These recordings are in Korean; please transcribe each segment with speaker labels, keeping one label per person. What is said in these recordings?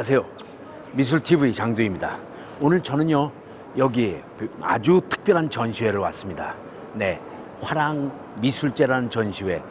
Speaker 1: 네, 안녕하세요. 미술TV 장도입니다. 오늘 저는요, 여기 아주 특별한 전시회를 왔습니다. 네, 화랑 미술제라는 전시회.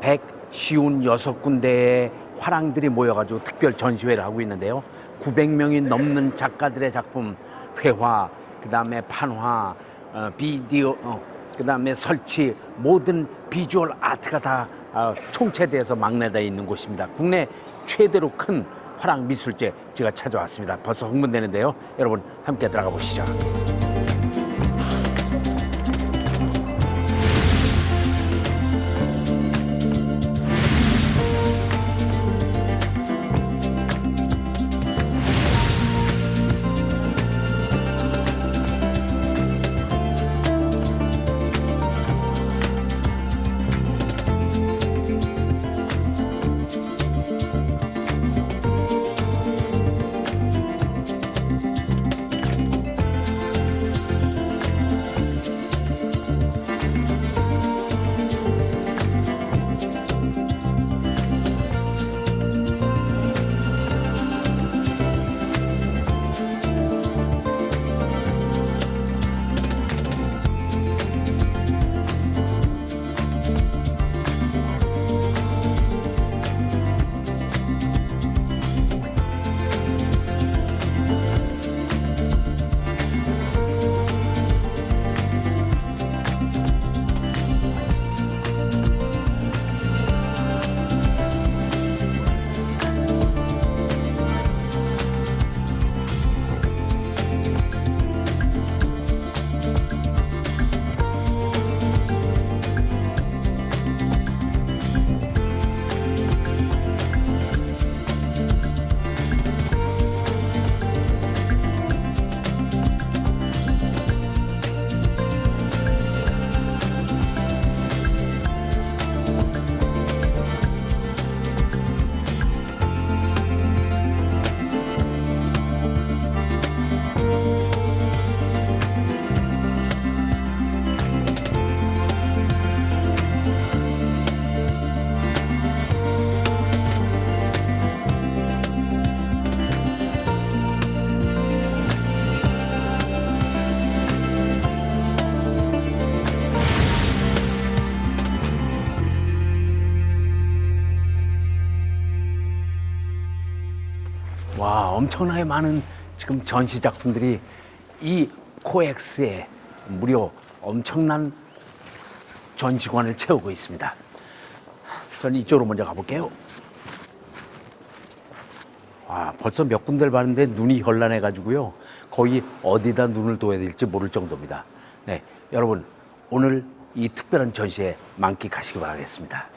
Speaker 1: 156군데의 화랑들이 모여가지고 특별 전시회를 하고 있는데요. 900명이 넘는 작가들의 작품, 회화, 그 다음에 판화, 어, 비디오, 어, 그 다음에 설치, 모든 비주얼 아트가 다 어, 총체돼서 막내되어 있는 곳입니다. 국내 최대로 큰 화랑 미술제 제가 찾아왔습니다. 벌써 흥분되는데요. 여러분 함께 들어가 보시죠. 엄청나게 많은 지금 전시 작품들이 이 코엑스에 무려 엄청난 전시관을 채우고 있습니다. 저는 이쪽으로 먼저 가볼게요. 와 벌써 몇 군데를 봤는데 눈이 현란해 가지고요 거의 어디다 눈을 둬야 될지 모를 정도입니다. 네 여러분 오늘 이 특별한 전시회 만끽하시기 바라겠습니다.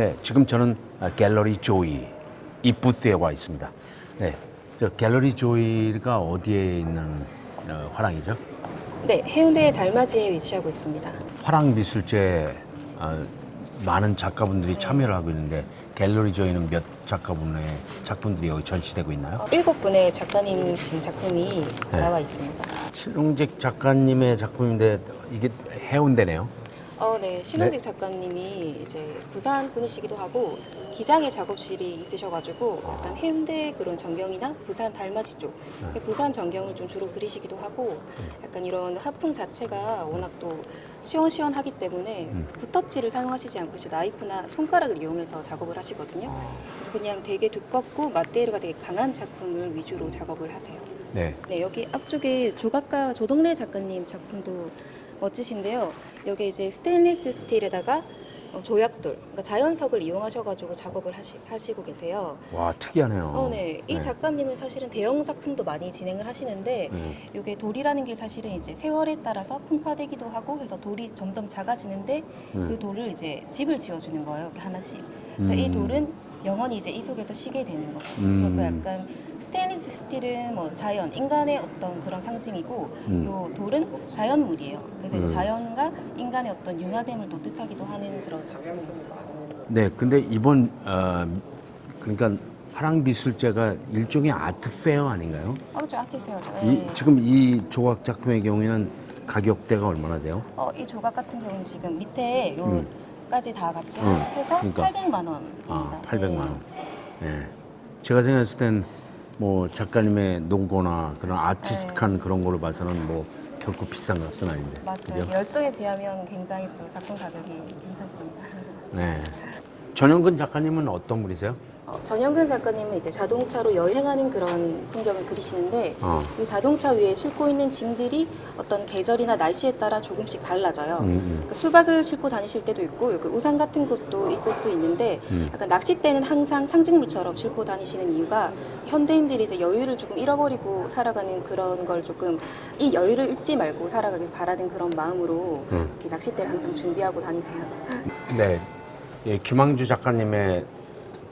Speaker 1: 네, 지금 저는 아, 갤러리 조이 이 부스에 와 있습니다. 네, 저 갤러리 조이가 어디에 있는 어, 화랑이죠?
Speaker 2: 네, 해운대 달맞이에 위치하고 있습니다.
Speaker 1: 화랑 미술제 어, 많은 작가분들이 참여를 하고 있는데 갤러리 조이는 몇 작가분의 작품들이 여기 전시되고 있나요?
Speaker 2: 어, 일곱 분의 작가님 지금 작품이
Speaker 1: 네.
Speaker 2: 나와 있습니다.
Speaker 1: 신웅직 작가님의 작품인데 이게 해운대네요.
Speaker 2: 어, 네, 신호직 작가님이 이제 부산 분이시기도 하고 기장의 작업실이 있으셔가지고 약간 해운대 그런 전경이나 부산 달맞이 쪽
Speaker 1: 네.
Speaker 2: 부산 전경을 좀 주로 그리시기도 하고 약간 이런 화풍 자체가 워낙 또 시원시원하기 때문에
Speaker 1: 음.
Speaker 2: 붓터치를 사용하시지 않고 이제 나이프나 손가락을 이용해서 작업을 하시거든요.
Speaker 1: 어,
Speaker 2: 그래서 그냥 되게 두껍고 맛대르가 되게 강한 작품을 위주로 작업을 하세요.
Speaker 1: 네,
Speaker 2: 네, 여기 앞쪽에 조각가 조동래 작가님 작품도 멋지신데요. 여기 이제 스테인리스 스틸에다가 어, 조약돌, 그러니까 자연석을 이용하셔가지고 작업을 하시, 하시고 계세요.
Speaker 1: 와 특이하네요.
Speaker 2: 어, 네. 이 작가님은 사실은 대형 작품도 많이 진행을 하시는데
Speaker 1: 네.
Speaker 2: 이게 돌이라는 게 사실은 이제 세월에 따라서 풍파되기도 하고 해서 돌이 점점 작아지는데
Speaker 1: 음.
Speaker 2: 그 돌을 이제 집을 지어주는 거예요. 하나씩. 그래서 이
Speaker 1: 음.
Speaker 2: 돌은 영원히 이제 이 속에서 쉬게 되는 거죠.
Speaker 1: 음.
Speaker 2: 그러니까 약간 스테인리스 스틸은 뭐 자연, 인간의 어떤 그런 상징이고
Speaker 1: 음.
Speaker 2: 요 돌은 자연물이에요. 그래서
Speaker 1: 음.
Speaker 2: 이제 자연과 인간의 어떤 융화됨을 또 뜻하기도 하는 그런 작품입니다.
Speaker 1: 네, 근데 이번 어, 그러니까 화랑 미술제가 일종의 아트 페어 아닌가요?
Speaker 2: 아, 그렇죠. 아트페어죠.
Speaker 1: 이,
Speaker 2: 네.
Speaker 1: 지금 이 조각 작품의 경우에는 가격대가 얼마나 돼요?
Speaker 2: 어, 이 조각 같은 경우는 지금 밑에 요 까지 다 같이
Speaker 1: 음,
Speaker 2: 해서
Speaker 1: 그러니까.
Speaker 2: 800만 원입니다.
Speaker 1: 아, 800만 원.
Speaker 2: 네.
Speaker 1: 예. 제가 생각했을 땐 뭐 작가님의 노고나 그런 아티스틱한 그런 거를 봐서는 뭐 결코 비싼 값은 아닌데.
Speaker 2: 맞죠.
Speaker 1: 그죠?
Speaker 2: 열정에 비하면 굉장히 또 작품 가격이 괜찮습니다.
Speaker 1: 네. 전영근 작가님은 어떤 분이세요?
Speaker 2: 어, 전영근 작가님은 이제 자동차로 여행하는 그런 풍경을 그리시는데
Speaker 1: 어.
Speaker 2: 이 자동차 위에 싣고 있는 짐들이 어떤 계절이나 날씨에 따라 조금씩 달라져요.
Speaker 1: 음, 음.
Speaker 2: 그러니까 수박을 싣고 다니실 때도 있고 여기 우산 같은 것도 있을 수 있는데
Speaker 1: 음.
Speaker 2: 약간 낚싯대는 항상 상징물처럼 싣고 다니시는 이유가 현대인들이 이제 여유를 조금 잃어버리고 살아가는 그런 걸 조금 이 여유를 잃지 말고 살아가길 바라는 그런 마음으로
Speaker 1: 음.
Speaker 2: 이렇게 낚싯대를 항상 준비하고 다니세요.
Speaker 1: 네. 예, 김항주 작가님의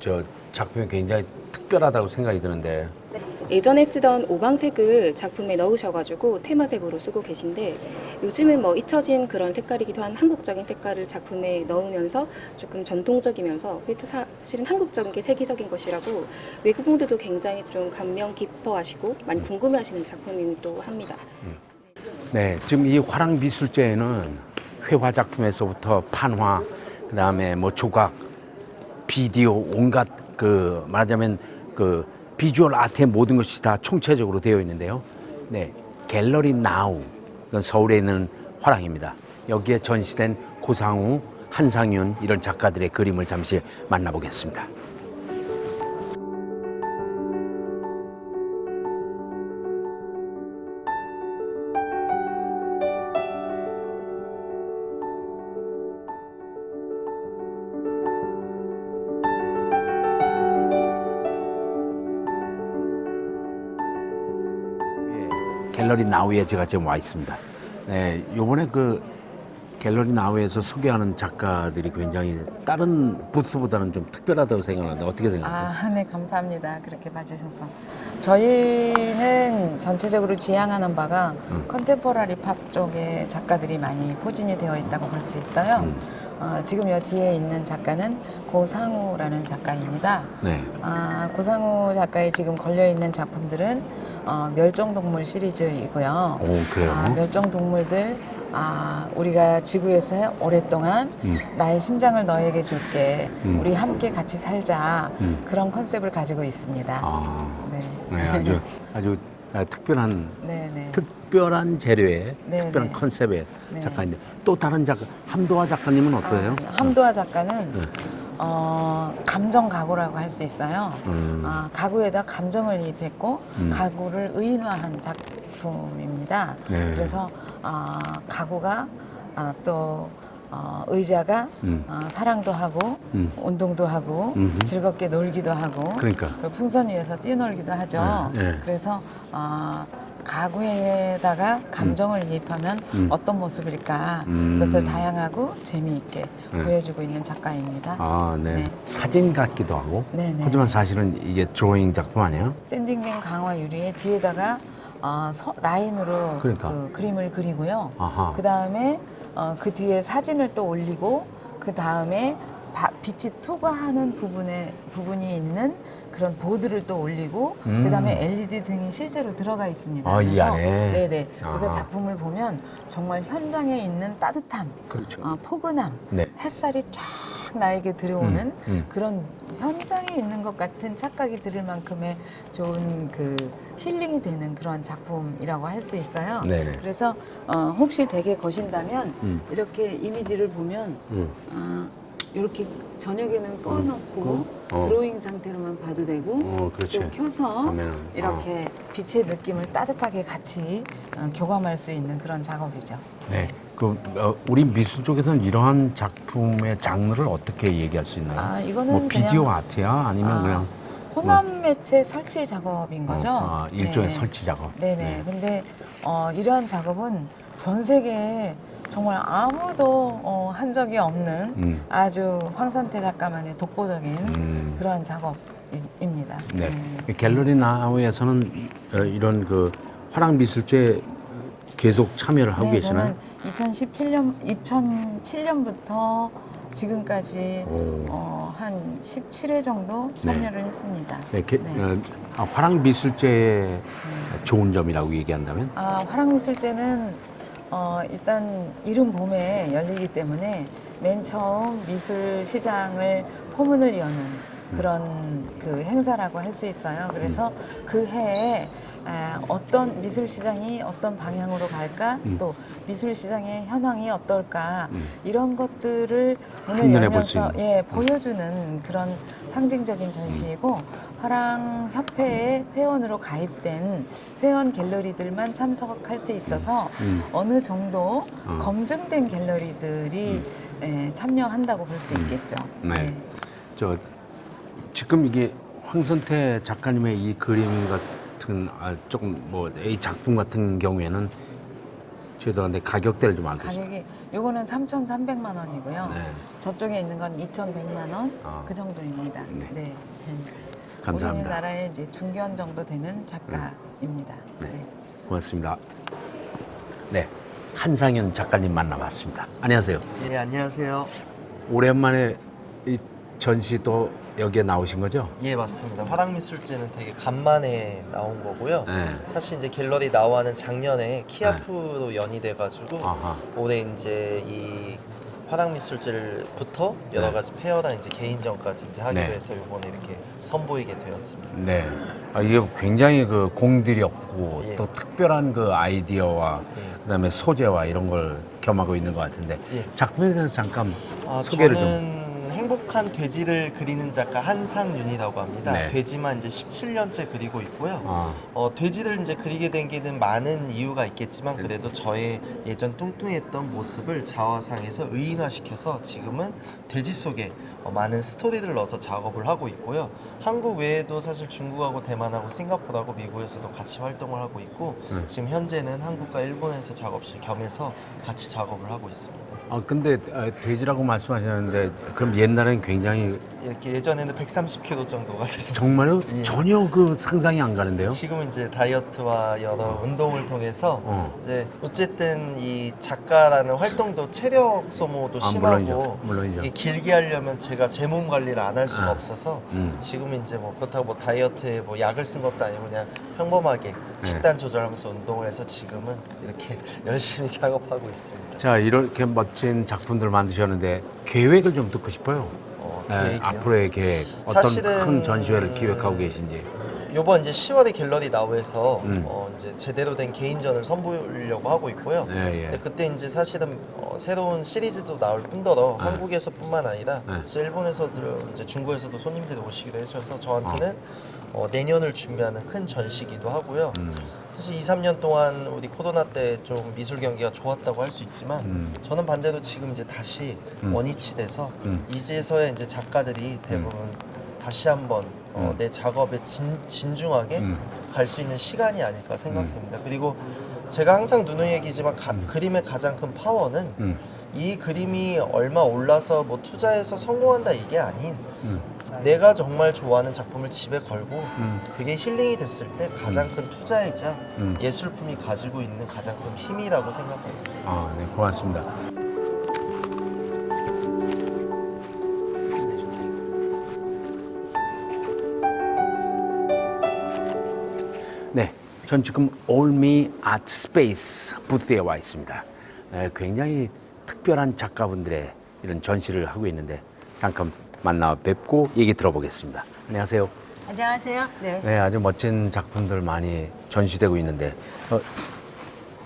Speaker 1: 저 작품이 굉장히 특별하다고 생각이 드는데
Speaker 2: 네. 예전에 쓰던 오방색을 작품에 넣으셔가지고 테마색으로 쓰고 계신데 요즘은 뭐 잊혀진 그런 색깔이기도 한 한국적인 색깔을 작품에 넣으면서 조금 전통적이면서 그게 또 사실은 한국적인 게 세계적인 것이라고 외국분들도 굉장히 좀 감명 깊어하시고 많이 궁금해하시는 작품이기도 합니다.
Speaker 1: 네, 지금 이 화랑 미술제에는 회화 작품에서부터 판화, 그 다음에 뭐 조각, 비디오 온갖 그 말하자면 그 비주얼 아트의 모든 것이 다 총체적으로 되어 있는데요. 네, 갤러리 나우 서울에 있는 화랑입니다. 여기에 전시된 고상우, 한상윤 이런 작가들의 그림을 잠시 만나보겠습니다. 나우에 제가 지금 와 있습니다. 네, 요번에 그 갤러리 나우에서 소개하는 작가들이 굉장히 다른 부스보다는 좀 특별하다고 생각하는데 어떻게 생각하세요?
Speaker 3: 아, 네, 감사합니다. 그렇게 봐주셔서. 저희는 전체적으로 지향하는 바가
Speaker 1: 음.
Speaker 3: 컨템포러리 팝 쪽에 작가들이 많이 포진이 되어 있다고 볼 수 있어요.
Speaker 1: 음.
Speaker 3: 어, 지금 여 뒤에 있는 작가는 고상우라는 작가입니다.
Speaker 1: 네.
Speaker 3: 아, 고상우 작가의 지금 걸려있는 작품들은 어, 멸종동물 시리즈이고요.
Speaker 1: 오, 그래요?
Speaker 3: 아, 멸종동물들 아, 우리가 지구에서 오랫동안
Speaker 1: 음.
Speaker 3: 나의 심장을 너에게 줄게.
Speaker 1: 음.
Speaker 3: 우리 함께 같이 살자.
Speaker 1: 음.
Speaker 3: 그런 컨셉을 가지고 있습니다.
Speaker 1: 아,
Speaker 3: 네.
Speaker 1: 네, 아주 아주 아, 특별한
Speaker 3: 네, 네.
Speaker 1: 특별한 재료의
Speaker 3: 네,
Speaker 1: 특별한
Speaker 3: 네.
Speaker 1: 컨셉의
Speaker 3: 네.
Speaker 1: 작가인데 또 다른 작가 함도화 작가님은 어떠세요?
Speaker 3: 아, 함도화 작가는
Speaker 1: 네.
Speaker 3: 어, 감정 가구라고 할 수 있어요.
Speaker 1: 음.
Speaker 3: 아, 가구에다 감정을 이입했고
Speaker 1: 음.
Speaker 3: 가구를 의인화한 작품입니다.
Speaker 1: 네.
Speaker 3: 그래서 아, 가구가 아, 또 어, 의자가
Speaker 1: 음.
Speaker 3: 아, 사랑도 하고
Speaker 1: 음.
Speaker 3: 운동도 하고
Speaker 1: 음흠.
Speaker 3: 즐겁게 놀기도 하고
Speaker 1: 그러니까
Speaker 3: 그 풍선 위에서 뛰놀기도 하죠.
Speaker 1: 네, 네.
Speaker 3: 그래서 아, 가구에다가 감정을 이입하면
Speaker 1: 음.
Speaker 3: 어떤 모습일까
Speaker 1: 음.
Speaker 3: 그것을 다양하고 재미있게
Speaker 1: 네.
Speaker 3: 보여주고 있는 작가입니다.
Speaker 1: 아, 네.
Speaker 3: 네.
Speaker 1: 사진 같기도 하고.
Speaker 3: 네네.
Speaker 1: 하지만 사실은 이게 드로잉 작품 아니에요?
Speaker 3: 샌딩된 강화 유리에 뒤에다가 어, 서- 라인으로
Speaker 1: 그러니까.
Speaker 3: 그 그림을 그리고요.
Speaker 1: 아하.
Speaker 3: 그 다음에 어, 그 뒤에 사진을 또 올리고 그 다음에 빛이 투과하는 부분에 부분이 있는 그런 보드를 또 올리고
Speaker 1: 음.
Speaker 3: 그 다음에 LED 등이 실제로 들어가 있습니다.
Speaker 1: 아, 이 안에?
Speaker 3: 네네. 그래서
Speaker 1: 아하.
Speaker 3: 작품을 보면 정말 현장에 있는 따뜻함,
Speaker 1: 그렇죠.
Speaker 3: 어, 포근함,
Speaker 1: 네.
Speaker 3: 햇살이 쫙 나에게 들어오는
Speaker 1: 음, 음.
Speaker 3: 그런 현장에 있는 것 같은 착각이 들을 만큼의 좋은 그 힐링이 되는 그런 작품이라고 할 수 있어요.
Speaker 1: 네네.
Speaker 3: 그래서 어, 혹시 댁에 거신다면
Speaker 1: 음.
Speaker 3: 이렇게 이미지를 보면
Speaker 1: 음.
Speaker 3: 아, 이렇게 저녁에는 꺼놓고
Speaker 1: 어.
Speaker 3: 드로잉 상태로만 봐도 되고
Speaker 1: 어, 그렇지.
Speaker 3: 또 켜서
Speaker 1: 화면을,
Speaker 3: 이렇게 빛의 느낌을 따뜻하게 같이 어, 교감할 수 있는 그런 작업이죠.
Speaker 1: 네. 그 어, 우리 미술 쪽에서는 이러한 작품의 장르를 어떻게 얘기할 수 있나요?
Speaker 3: 아, 이거는
Speaker 1: 뭐 비디오
Speaker 3: 그냥-
Speaker 1: 아트야 아니면
Speaker 3: 아,
Speaker 1: 그냥
Speaker 3: 호남 매체 설치 작업인 거죠.
Speaker 1: 어, 아, 일종의
Speaker 3: 네.
Speaker 1: 설치 작업.
Speaker 3: 네네.
Speaker 1: 네.
Speaker 3: 근데 어, 이러한 작업은 전 세계에 정말 아무도 어, 한 적이 없는
Speaker 1: 음.
Speaker 3: 아주 황선태 작가만의 독보적인
Speaker 1: 음.
Speaker 3: 그러한 작업입니다.
Speaker 1: 네. 갤러리 나우에서는 어, 이런 그 화랑 미술제 계속 참여를 하고
Speaker 3: 네,
Speaker 1: 계시나요?
Speaker 3: 저는 2017년 2007년부터 지금까지
Speaker 1: 오.
Speaker 3: 어, 한 17회 정도 참여를 했습니다.
Speaker 1: 네, 게-
Speaker 3: 네.
Speaker 1: 어, 아, 화랑 미술제의 좋은 점이라고 얘기한다면?
Speaker 3: 아, 화랑미술제는 어, 일단 이른 봄에 열리기 때문에 맨 처음 미술 시장을 포문을 여는 그런 그 행사라고 할 수 있어요. 그래서 그 해에 아, 어떤 미술 시장이 어떤 방향으로 갈까,
Speaker 1: 음.
Speaker 3: 또 미술 시장의 현황이 어떨까
Speaker 1: 음.
Speaker 3: 이런 것들을
Speaker 1: 한눈에 볼수
Speaker 3: 열면서. 예 보여주는 그런 상징적인 전시이고 화랑 협회에 회원으로 가입된 회원 갤러리들만 참석할 수 있어서
Speaker 1: 음.
Speaker 3: 어느 정도
Speaker 1: 어.
Speaker 3: 검증된 갤러리들이 예, 참여한다고 볼 수 있겠죠.
Speaker 1: 네.
Speaker 3: 예.
Speaker 1: 저 지금 이게 황선태 작가님의 이 그림 같은 아, 조금 뭐 이 작품 같은 경우에는 죄송한데 가격대를 좀 알려주세요.
Speaker 3: 가격이 요거는 3,300만 원이고요.
Speaker 1: 네.
Speaker 3: 저쪽에 있는 건 2,100만 원
Speaker 1: 아.
Speaker 3: 그 정도입니다.
Speaker 1: 네.
Speaker 3: 네.
Speaker 1: 감사합니다.
Speaker 3: 우리나라의 이제 중견 정도 되는 작가입니다.
Speaker 1: 네.
Speaker 3: 네.
Speaker 1: 고맙습니다. 네, 한상현 작가님 만나봤습니다. 안녕하세요.
Speaker 4: 예, 안녕하세요.
Speaker 1: 오랜만에 이 전시도 여기에 나오신 거죠?
Speaker 4: 예, 맞습니다. 화랑미술제는 되게 간만에 나온 거고요.
Speaker 1: 네.
Speaker 4: 사실 이제 갤러리 나와는 작년에 키아프로 연이돼 가지고
Speaker 1: 아하.
Speaker 4: 올해 이제 이 화랑미술제를부터 여러
Speaker 1: 네.
Speaker 4: 가지 페어랑 이제 개인전까지 이제 하기로
Speaker 1: 네.
Speaker 4: 해서 이번에 이렇게 선보이게 되었습니다.
Speaker 1: 네. 아, 이게 굉장히 그 공들였고
Speaker 4: 예.
Speaker 1: 또 특별한 그 아이디어와
Speaker 4: 예.
Speaker 1: 그다음에 소재와 이런 걸 겸하고 있는 것 같은데
Speaker 4: 예.
Speaker 1: 작품에 대해서 잠깐
Speaker 4: 아,
Speaker 1: 소개를 좀.
Speaker 4: 저는 행복한 돼지를 그리는 작가 한상윤이라고 합니다.
Speaker 1: 네.
Speaker 4: 돼지만 이제 17년째 그리고 있고요.
Speaker 1: 아,
Speaker 4: 어, 돼지를 이제 그리게 된 게는 많은 이유가 있겠지만
Speaker 1: 네.
Speaker 4: 그래도 저의 예전 뚱뚱했던 모습을 자화상에서 의인화시켜서 지금은 돼지 속에 어, 많은 스토리를 넣어서 작업을 하고 있고요. 한국 외에도 사실 중국하고 대만하고 싱가포르하고 미국에서도 같이 활동을 하고 있고
Speaker 1: 네.
Speaker 4: 지금 현재는 한국과 일본에서 작업실 겸해서 같이 작업을 하고 있습니다.
Speaker 1: 아 근데 아, 돼지라고 말씀하셨는데 그럼 옛날엔 굉장히
Speaker 4: 이렇게 예전에는 130kg 정도가 됐었어요.
Speaker 1: 정말요
Speaker 4: 예.
Speaker 1: 전혀 그 상상이 안 가는데요.
Speaker 4: 지금은 이제 다이어트와 여러 운동을 통해서
Speaker 1: 어.
Speaker 4: 이제 어쨌든 이 작가라는 활동도 체력 소모도
Speaker 1: 아,
Speaker 4: 심하고
Speaker 1: 물론이죠. 물론이죠.
Speaker 4: 이게 길게 하려면 제가 제 몸 관리를 안 할 수가
Speaker 1: 아.
Speaker 4: 없어서
Speaker 1: 음.
Speaker 4: 지금은 이제 뭐 그렇다고 뭐 다이어트에 뭐 약을 쓴 것도 아니고 그냥 평범하게
Speaker 1: 네.
Speaker 4: 식단 조절하면서 운동을 해서 지금은 이렇게 열심히 작업하고 있습니다.
Speaker 1: 자 이렇게 멋진 작품들 만드셨는데 계획을 좀 듣고 싶어요.
Speaker 4: 어,
Speaker 1: 네,
Speaker 4: 계획이요?
Speaker 1: 앞으로의 계획 어떤
Speaker 4: 사실은-
Speaker 1: 큰 전시회를 기획하고 계신지.
Speaker 4: 요번 이제 10월에 갤러리 나우에서
Speaker 1: 음.
Speaker 4: 어 이제 제대로 된 개인전을 선보이려고 하고 있고요.
Speaker 1: 네, 예.
Speaker 4: 근데 그때 이제 사실은 어, 새로운 시리즈도 나올 뿐더러
Speaker 1: 네.
Speaker 4: 한국에서뿐만 아니라
Speaker 1: 네.
Speaker 4: 그래서 일본에서도 이제 중국에서도 손님들이 오시기로 해서 저한테는
Speaker 1: 아.
Speaker 4: 어, 내년을 준비하는 큰 전시기도 하고요.
Speaker 1: 음.
Speaker 4: 사실 2, 3년 동안 우리 코로나 때 좀 미술 경기가 좋았다고 할 수 있지만
Speaker 1: 음.
Speaker 4: 저는 반대로 지금 이제 다시
Speaker 1: 음.
Speaker 4: 원위치 돼서
Speaker 1: 음.
Speaker 4: 이제서야 이제 작가들이 대부분 다시 한번 어,
Speaker 1: 음.
Speaker 4: 내 작업에 진, 진중하게
Speaker 1: 음.
Speaker 4: 갈수 있는 시간이 아닐까 생각됩니다. 그리고 제가 항상 누누이 얘기지만 가- 그림의 가장 큰 파워는
Speaker 1: 음.
Speaker 4: 이 그림이 얼마 올라서 뭐 투자해서 성공한다 이게 아닌
Speaker 1: 음.
Speaker 4: 내가 정말 좋아하는 작품을 집에 걸고
Speaker 1: 음.
Speaker 4: 그게 힐링이 됐을 때 가장 큰 투자이자
Speaker 1: 음.
Speaker 4: 예술품이 가지고 있는 가장 큰 힘이라고 생각합니다.
Speaker 1: 아, 네, 고맙습니다. 네, 전 지금 올미 아트 스페이스 부스에 와 있습니다. 에, 굉장히 특별한 작가분들의 이런 전시를 하고 있는데 잠깐 만나 뵙고 얘기 들어보겠습니다. 안녕하세요.
Speaker 5: 안녕하세요. 네.
Speaker 1: 네, 아주 멋진 작품들 많이 전시되고 있는데 어,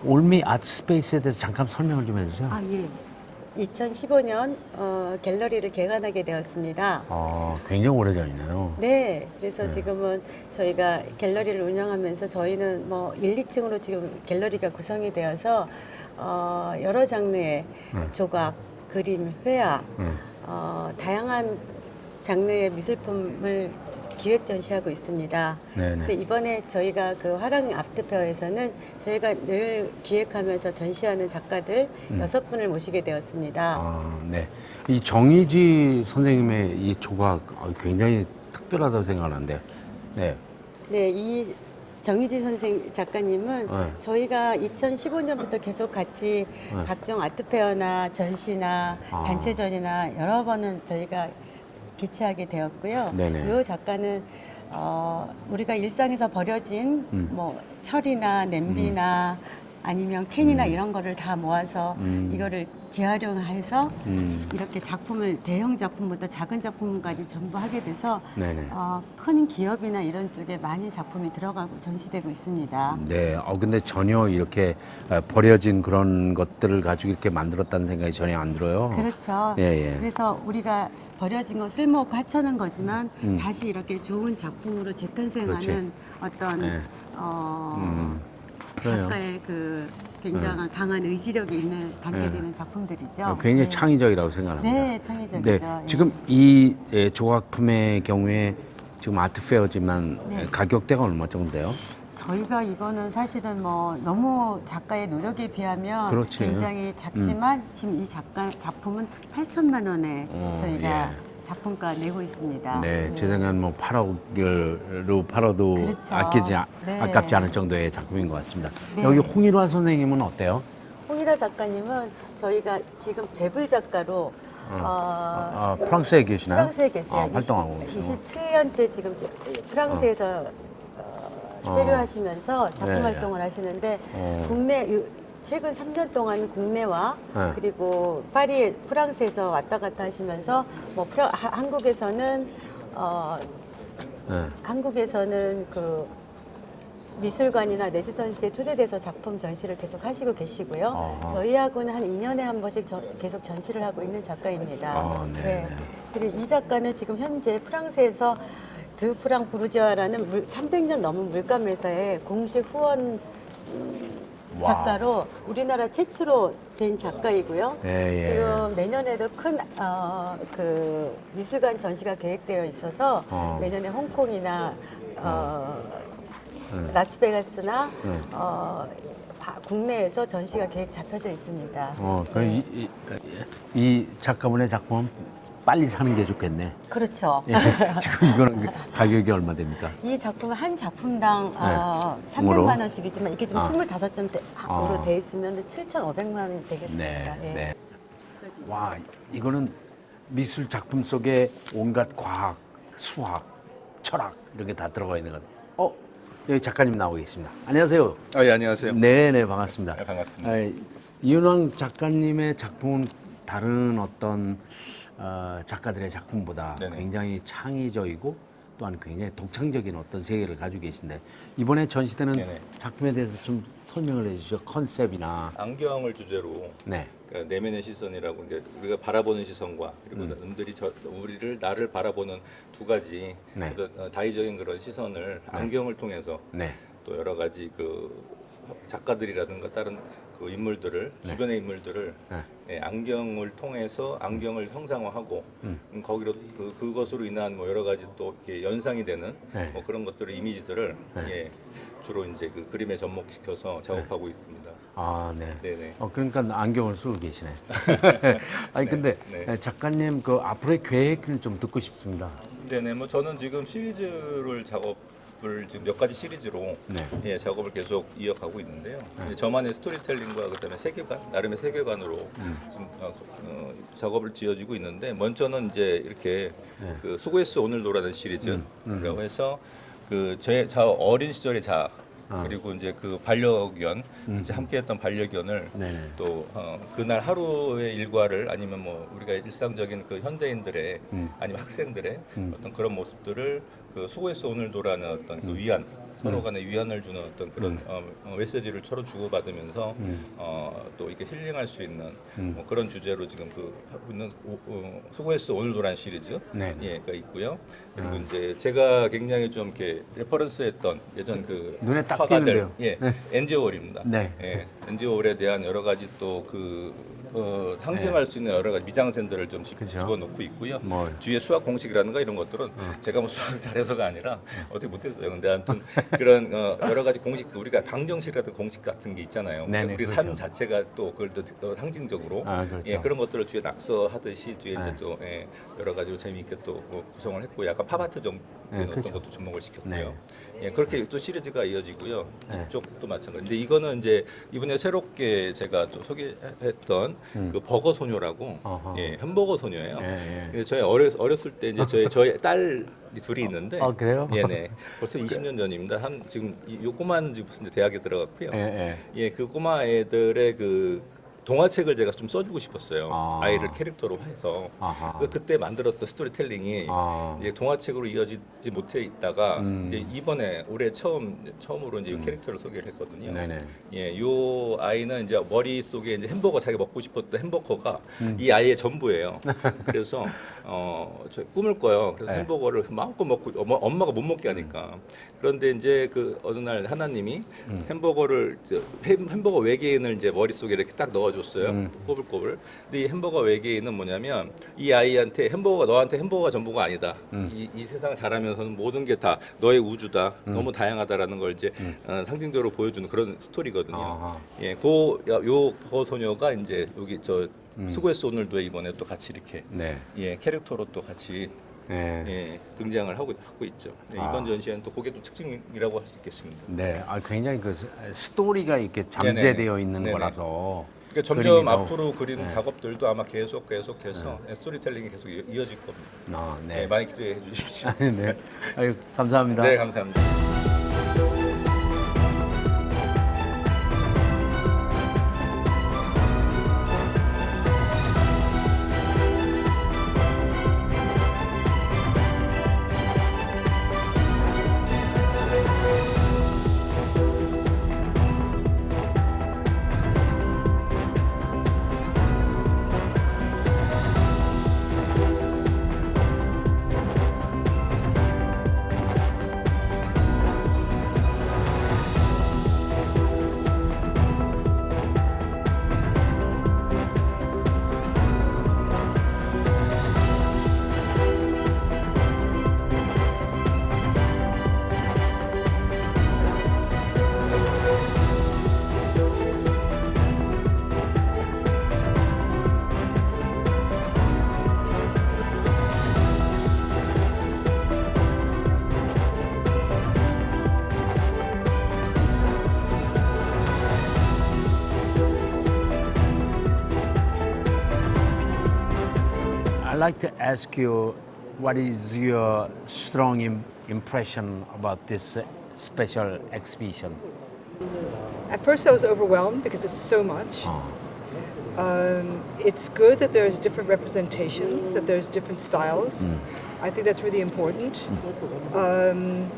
Speaker 1: 올미 아트 스페이스에 대해서 잠깐 설명을 좀 해주세요.
Speaker 5: 아, 예. 2015년 어, 갤러리를 개관하게 되었습니다.
Speaker 1: 어, 굉장히 오래전이네요.
Speaker 5: 네, 그래서 지금은 저희가 갤러리를 운영하면서 저희는 뭐 1, 2층으로 지금 갤러리가 구성이 되어서 어, 여러 장르의
Speaker 1: 음.
Speaker 5: 조각, 그림, 회화,
Speaker 1: 음.
Speaker 5: 어, 다양한 장르의 미술품을 기획 전시하고 있습니다.
Speaker 1: 네네.
Speaker 5: 그래서 이번에 저희가 그 화랑 아트페어에서는 저희가 늘 기획하면서 전시하는 작가들 여섯 분을 모시게 되었습니다.
Speaker 1: 음. 아, 네. 이 정희지 선생님의 이 조각 어, 굉장히 특별하다고 생각하는데, 네,
Speaker 5: 네, 이 정희지 선생 작가님은
Speaker 1: 네.
Speaker 5: 저희가 2015년부터 계속 같이
Speaker 1: 네.
Speaker 5: 각종 아트 페어나 전시나
Speaker 1: 아.
Speaker 5: 단체전이나 여러 번은 저희가 개최하게 되었고요.
Speaker 1: 네네.
Speaker 5: 이 작가는 어, 우리가 일상에서 버려진
Speaker 1: 음.
Speaker 5: 뭐 철이나 냄비나 아니면 캔이나 이런 거를 다 모아서
Speaker 1: 음.
Speaker 5: 이거를 재활용해서
Speaker 1: 음,
Speaker 5: 이렇게 작품을 대형 작품부터 작은 작품까지 전부 하게 돼서
Speaker 1: 네네.
Speaker 5: 어, 큰 기업이나 이런 쪽에 많이 작품이 들어가고 전시되고 있습니다.
Speaker 1: 네. 어, 근데 전혀 이렇게 어, 버려진 그런 것들을 가지고 이렇게 만들었다는 생각이 전혀 안 들어요.
Speaker 5: 그렇죠.
Speaker 1: 예, 예.
Speaker 5: 그래서 우리가 버려진 거 쓸모없고 하찮은 거지만
Speaker 1: 음.
Speaker 5: 다시 이렇게 좋은 작품으로 재탄생하는
Speaker 1: 그렇지.
Speaker 5: 어떤
Speaker 1: 예.
Speaker 5: 어,
Speaker 1: 음, 그래요.
Speaker 5: 작가의 그 굉장한 강한 의지력이 있는 담게
Speaker 1: 네.
Speaker 5: 되는 작품들이죠.
Speaker 1: 어, 굉장히
Speaker 5: 네.
Speaker 1: 창의적이라고 생각합니다.
Speaker 5: 네, 창의적이죠.
Speaker 1: 네,
Speaker 5: 예.
Speaker 1: 지금 이 예, 조각품의 경우에 지금 아트페어지만
Speaker 5: 네.
Speaker 1: 예, 가격대가 얼마 정도인데요?
Speaker 5: 저희가 이거는 사실은 뭐 너무 작가의 노력에 비하면
Speaker 1: 그렇지.
Speaker 5: 굉장히 작지만 지금 이 작가 작품은 8천만 원에
Speaker 1: 어,
Speaker 5: 저희가
Speaker 1: 예.
Speaker 5: 작품가 내고 있습니다.
Speaker 1: 네,
Speaker 5: 예.
Speaker 1: 제 생각엔 뭐 8억으로 팔아도
Speaker 5: 그렇죠.
Speaker 1: 아끼지 아-
Speaker 5: 네.
Speaker 1: 아깝지 않을 정도의 작품인 것 같습니다.
Speaker 5: 네.
Speaker 1: 여기 홍일화 선생님은 어때요?
Speaker 5: 홍일아 작가님은 저희가 지금 재불 작가로 어,
Speaker 1: 아, 프랑스에 계시나요?
Speaker 5: 프랑스에 계세요.
Speaker 1: 아, 활동하고 계시고.
Speaker 5: 27년째 지금 제- 프랑스에서 어, 체류하시면서 작품
Speaker 1: 네, 네.
Speaker 5: 활동을 하시는데
Speaker 1: 어.
Speaker 5: 국내 요- 최근 3년 동안 국내와
Speaker 1: 네.
Speaker 5: 그리고 파리 프랑스에서 왔다 갔다 하시면서 뭐 프라, 하- 한국에서는 어,
Speaker 1: 네.
Speaker 5: 한국에서는 그 미술관이나 레지던시에 초대돼서 작품 전시를 계속 하시고 계시고요.
Speaker 1: 아하.
Speaker 5: 저희하고는 한 2년에 한 번씩 저- 계속 전시를 하고 있는 작가입니다.
Speaker 1: 아, 네, 네.
Speaker 5: 그리고 이 작가는 지금 현재 프랑스에서 드프랑 부르지아라는 물, 300년 넘은 물감 회사의 공식 후원
Speaker 1: 와.
Speaker 5: 작가로 우리나라 최초로 된 작가이고요.
Speaker 1: 예, 예.
Speaker 5: 지금 내년에도 큰 어, 그 미술관 전시가 계획되어 있어서
Speaker 1: 어.
Speaker 5: 내년에 홍콩이나 어,
Speaker 1: 네.
Speaker 5: 라스베가스나
Speaker 1: 네.
Speaker 5: 어, 바- 국내에서 전시가 계획 잡혀져 있습니다.
Speaker 1: 어, 그 이, 이, 이 작가분의 작품은 빨리 사는 게 좋겠네.
Speaker 5: 그렇죠.
Speaker 1: 예, 지금 이거는 가격이 얼마 됩니까?
Speaker 5: 이 작품은 한 작품당 어,
Speaker 1: 네. 뭐로?
Speaker 5: 300만 원씩이지만 이게 지금
Speaker 1: 아.
Speaker 5: 25점으로
Speaker 1: 아.
Speaker 5: 돼 있으면 7,500만 원이 되겠습니다.
Speaker 1: 네,
Speaker 5: 예.
Speaker 1: 네. 와, 이거는 미술 작품 속에 온갖 과학, 수학, 철학 이런 게 다 들어가 있는 것. 어, 여기 작가님 나오고 계십니다. 안녕하세요.
Speaker 6: 아, 예, 안녕하세요.
Speaker 1: 네, 네, 반갑습니다.
Speaker 6: 네, 반갑습니다.
Speaker 1: 아, 이윤왕 작가님의 작품은 다른 어떤 어, 작가들의 작품보다
Speaker 6: 네네.
Speaker 1: 굉장히 창의적이고 또한 굉장히 독창적인 어떤 세계를 가지고 계신데 이번에 전시되는
Speaker 6: 네네.
Speaker 1: 작품에 대해서 좀 설명을 해주시죠. 컨셉이나
Speaker 6: 안경을 주제로
Speaker 1: 네,
Speaker 6: 그 내면의 시선이라고 이제 우리가 바라보는 시선과 그리고
Speaker 1: 음.
Speaker 6: 남들이 저 우리를 나를 바라보는 두 가지
Speaker 1: 네.
Speaker 6: 어떤 어, 다의적인 그런 시선을 안경을 통해서
Speaker 1: 네,
Speaker 6: 또 여러 가지 그 작가들이라든가 다른 그그 인물들을 주변의 인물들을
Speaker 1: 네.
Speaker 6: 예, 안경을 통해서 안경을 형상화하고 음, 거기로 그, 그것으로 인한 뭐 여러 가지 또 이렇게 연상이 되는
Speaker 1: 네.
Speaker 6: 뭐 그런 것들을 이미지들을
Speaker 1: 네.
Speaker 6: 예, 주로 이제 그 그림에 접목시켜서 작업하고 있습니다.
Speaker 1: 아, 네.
Speaker 6: 네네.
Speaker 1: 어, 그러니까 안경을 쓰고 계시네. 아니, 근데
Speaker 6: 네.
Speaker 1: 작가님 그 앞으로의 계획을 좀 듣고 싶습니다.
Speaker 6: 네네 뭐 저는 지금 시리즈를 작업 을 지금 몇 가지 시리즈로
Speaker 1: 네.
Speaker 6: 예 작업을 계속 이어가고 있는데요. 예, 저만의 스토리텔링과 그다음에 세계관 나름의 세계관으로
Speaker 1: 음.
Speaker 6: 지금 어, 어, 작업을 지어지고 있는데 먼저는 이제 이렇게
Speaker 1: 네.
Speaker 6: 그 수고했어 오늘도라는
Speaker 1: 음,
Speaker 6: 시리즈라고 해서 그제 어린 시절의 자
Speaker 1: 아.
Speaker 6: 그리고 이제 그 반려견 같이 함께했던 반려견을
Speaker 1: 음. 네네.
Speaker 6: 또 어, 그날 하루의 일과를 아니면 뭐 우리가 일상적인 그 현대인들의
Speaker 1: 음.
Speaker 6: 아니면 학생들의 어떤 그런 모습들을 그 수고했어 오늘도라는 어떤 그 위안 서로
Speaker 1: 음.
Speaker 6: 간에 위안을 주는 어떤 그런 어, 어, 메시지를 서로 주고받으면서
Speaker 1: 음.
Speaker 6: 어, 또 이렇게 힐링할 수 있는 뭐 그런 주제로 지금 그 하고 있는 오- 어, 수고했어 오늘도라는 시리즈.
Speaker 1: 아.
Speaker 6: 예가 있고요. 그리고 이제 제가 굉장히 좀 이렇게 레퍼런스했던 예전 그
Speaker 1: 눈에 딱
Speaker 6: 화가들
Speaker 1: 띄는데요.
Speaker 6: 예 앤디 워홀입니다.
Speaker 1: 네.
Speaker 6: 예, 워홀에 대한 여러 가지 또그 어, 상징할 수 있는 여러 가지 미장센들을 좀 집-
Speaker 1: 그죠.
Speaker 6: 집어넣고 있고요.
Speaker 1: 뭐.
Speaker 6: 뒤에 수학 공식이라든가 이런 것들은 제가 뭐 수학을 잘해서가 아니라 어떻게 못했어요. 근데 아무튼 그런 어, 여러 가지 공식 우리가 방정식이라든 공식 같은 게 있잖아요.
Speaker 1: 네네,
Speaker 6: 우리
Speaker 1: 그렇죠.
Speaker 6: 삶 자체가 또 그걸 또, 또 상징적으로
Speaker 1: 아, 그렇죠.
Speaker 6: 예, 그런 것들을 뒤에 낙서하듯이 뒤에
Speaker 1: 네.
Speaker 6: 이제 또 예, 여러 가지로 재미있게 또 뭐 구성을 했고 약간 팝아트 정
Speaker 1: 네,
Speaker 6: 어떤
Speaker 1: 그렇죠.
Speaker 6: 것도 접목을 시켰고요.
Speaker 1: 네.
Speaker 6: 예, 그렇게 또 시리즈가 이어지고요.
Speaker 1: 네.
Speaker 6: 이쪽도 마찬가지. 근데 이거는 이제 이번에 새롭게 제가 또 소개했던 그 버거 소녀라고
Speaker 1: 음. 어허.
Speaker 6: 예, 햄버거 소녀예요.
Speaker 1: 예, 예.
Speaker 6: 근데 저희 어렸, 어렸을 때 이제 저희 저희 딸이 둘이 있는데
Speaker 1: 아, 그래요?
Speaker 6: 예네. 벌써 20년 전입니다. 한 지금 이- 요 꼬마는 지금 무슨 대학에 들어갔고요.
Speaker 1: 예, 예.
Speaker 6: 예, 그 꼬마 애들의 그 동화책을 제가 좀 써주고 싶었어요.
Speaker 1: 아.
Speaker 6: 아. 이를 캐릭터로 해서
Speaker 1: 아하.
Speaker 6: 그 그때 만들었던 스토리텔링이
Speaker 1: 아.
Speaker 6: 이제 동화책으로 이어지지 못해 있다가
Speaker 1: 음.
Speaker 6: 이제 이번에 올해 처음 처음으로 이제 이 캐릭터를 소개를 했거든요.
Speaker 1: 네네.
Speaker 6: 예, 요 아이는 이제 머릿 속에 이제 햄버거 자기 먹고 싶었던 햄버거가
Speaker 1: 음.
Speaker 6: 이 아이의 전부예요. 그래서 어, 저 꿈을 꿔요. 그래서
Speaker 1: 네.
Speaker 6: 햄버거를 마음껏 먹고 엄마, 엄마가 못 먹게 하니까. 그런데 이제 그 어느 날 하나님이
Speaker 1: 음.
Speaker 6: 햄버거를 저 햄- 햄버거 외계인을 이제 머릿속에 이렇게 딱 넣어줬어요.
Speaker 1: 음.
Speaker 6: 꼬불꼬불. 근데 이 햄버거 외계인은 뭐냐면 이 아이한테 햄버거가 너한테 햄버거가 전부가 아니다.
Speaker 1: 음.
Speaker 6: 이, 이 세상 자라면서는 모든 게 다 너의 우주다.
Speaker 1: 음.
Speaker 6: 너무 다양하다라는 걸 이제 어, 상징적으로 보여주는 그런 스토리거든요.
Speaker 1: 아하.
Speaker 6: 예, 그, 요 버거 소녀가 이제 여기 저
Speaker 1: 음.
Speaker 6: 수고했어 오늘도 이번에 또 같이 이렇게
Speaker 1: 네.
Speaker 6: 예 캐릭터로 또 같이
Speaker 1: 예.
Speaker 6: 예, 등장을 하고 하고 있죠. 네,
Speaker 1: 아.
Speaker 6: 이번 전시회는 또 그게 또 특징이라고 할 수 있겠습니다.
Speaker 1: 네. 아, 굉장히 그 스토리가 이렇게. 잠재되어 있는
Speaker 6: 네네.
Speaker 1: 거라서.
Speaker 6: 그러니까 점점 앞으로 그리는
Speaker 1: 네.
Speaker 6: 작업들도 아마 계속 계속해서 예, 스토리텔링이 계속 이- 이어질 겁니다.
Speaker 1: 아,
Speaker 6: 네.
Speaker 1: 네.
Speaker 6: 많이 기대해 주십시오.
Speaker 1: 네. 아유, 감사합니다.
Speaker 6: 네, 감사합니다.
Speaker 1: Like to ask you what is your strong Im- impression about this uh, special exhibition?
Speaker 7: At first, I was overwhelmed because it's so much. Um, it's good that there's different representations, that there's different styles. I think that's really important. Um,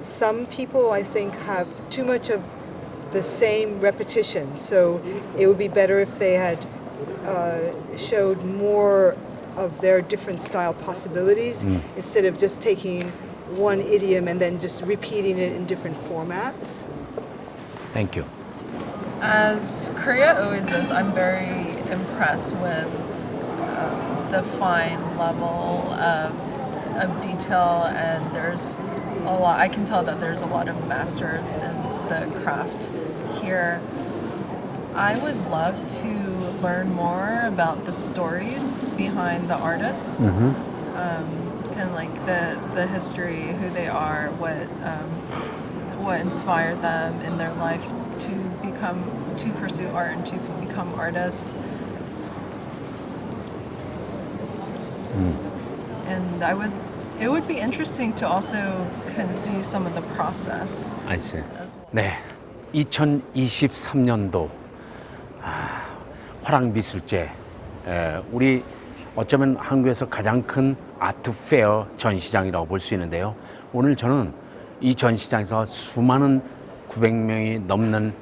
Speaker 7: some people, I think, have too much of the same repetition, so it would be better if they had uh, showed more of their different style possibilities instead of just taking one idiom and then just repeating it in different formats.
Speaker 1: Thank you.
Speaker 8: as Korea always is, I'm very impressed with um, the fine level of of detail, and there's a lot. I can tell that there's a lot of masters in the craft here. I would love to learn more about the stories behind the artists, um, kind of like the the history, who they are, what um, what inspired them in their life to become to pursue art and to become artists. And I would, it would be interesting to also kind of see some of the process
Speaker 1: I see.
Speaker 8: as well.
Speaker 1: 네, 2023년도 아, 화랑미술제 에, 우리 어쩌면 한국에서 가장 큰 아트 페어 전시장이라고 볼 수 있는데요. 오늘 저는 이 전시장에서 수많은 900명이 넘는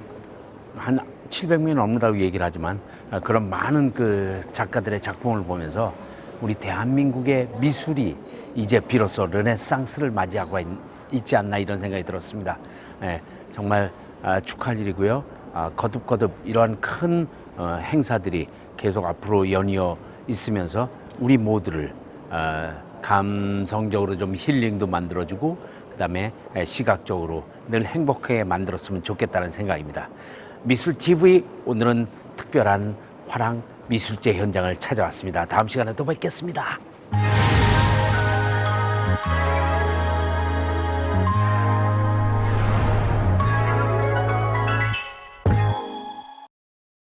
Speaker 1: 한 700명이 넘는다고 얘기를 하지만 아, 그런 많은 그 작가들의 작품을 보면서 우리 대한민국의 미술이 이제 비로소 르네상스를 맞이하고 있, 있지 않나 이런 생각이 들었습니다. 예, 정말 아, 축하할 일이고요. 아, 거듭거듭 이러한 큰 어, 행사들이 계속 앞으로 연이어 있으면서 우리 모두를 어, 감성적으로 좀 힐링도 만들어주고 그다음에 에, 시각적으로 늘 행복하게 만들었으면 좋겠다는 생각입니다. 미술 TV 오늘은 특별한 화랑 미술제 현장을 찾아왔습니다. 다음 시간에 또 뵙겠습니다.